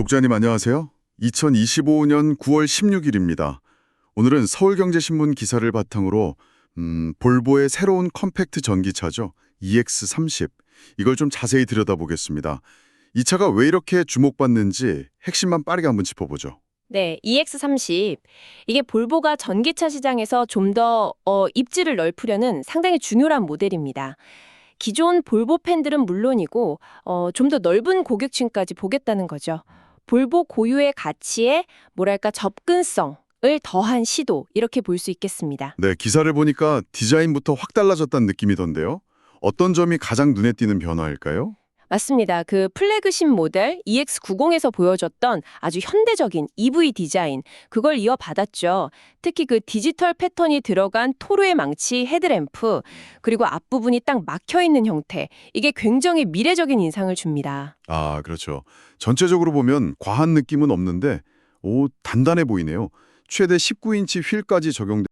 독자님 안녕하세요. 2025년 9월 16일입니다. 오늘은 서울경제신문 기사를 바탕으로 음, 볼보의 새로운 컴팩트 전기차죠. EX30. 이걸 좀 자세히 들여다보겠습니다. 이 차가 왜 이렇게 주목받는지 핵심만 빠르게 한번 짚어보죠. 네, EX30. 이게 볼보가 전기차 시장에서 좀더 어, 입지를 넓히려는 상당히 중요한 모델입니다. 기존 볼보 팬들은 물론이고 어, 좀 더 넓은 고객층까지 보겠다는 거죠. 볼보 고유의 가치에 뭐랄까 접근성을 더한 시도 이렇게 볼 수 있겠습니다. 네, 기사를 보니까 디자인부터 확 달라졌다는 느낌이던데요. 어떤 점이 가장 눈에 띄는 변화일까요? 맞습니다. 그 플래그십 모델 EX90에서 보여줬던 아주 현대적인 EV 디자인, 그걸 이어받았죠. 특히 그 디지털 패턴이 들어간 토르의 망치 헤드램프, 그리고 앞부분이 딱 막혀있는 형태, 이게 굉장히 미래적인 인상을 줍니다. 아, 그렇죠. 전체적으로 보면 과한 느낌은 없는데 오, 단단해 보이네요. 최대 19인치 휠까지 적용돼